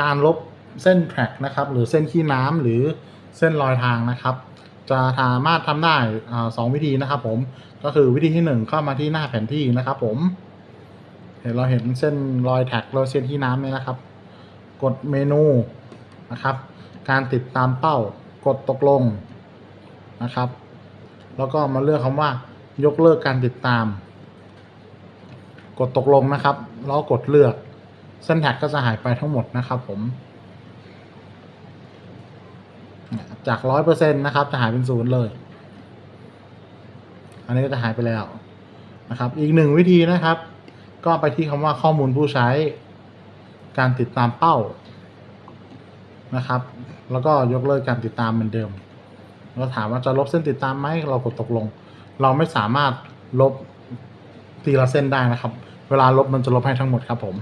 การลบเส้นแทร็กนะครับ หรือเส้นขี้น้ำหรือเส้นรอยทางนะครับ จะสามารถทำได้สองวิธีนะครับผมก็คือวิธีที่หนึ่งเข้ามาที่หน้าแผนที่นะครับ ผม เห็นเราเห็นเส้นรอยแท็กรอยเส้นที่น้ำเนี่ยนะครับ กดเมนูนะครับ การติดตามเป้ากดตกลงนะครับ แล้วก็มาเลือกคำว่า ยกเลิกการติดตาม กดตกลงนะครับ แล้วกดเลือก เส้นแท็กก็จะหายไปทั้งหมดนะครับผม จากร้อยเปอร์เซ็นต์นะครับ จะหายเป็นศูนย์เลย อันนี้ก็จะหายไปแล้วนะครับ อีกหนึ่งวิธีนะครับ ก็ไปที่คำว่าข้อมูลผู้ใช้ การติดตามเป้านะครับ แล้วก็ยกเลิกการติดตามเหมือนเดิม เราถามว่าจะลบเส้นติดตามไหมเรากดตกลง เราไม่สามารถลบทีละเส้นได้นะครับ เวลาลบมันจะลบให้ทั้งหมดครับผม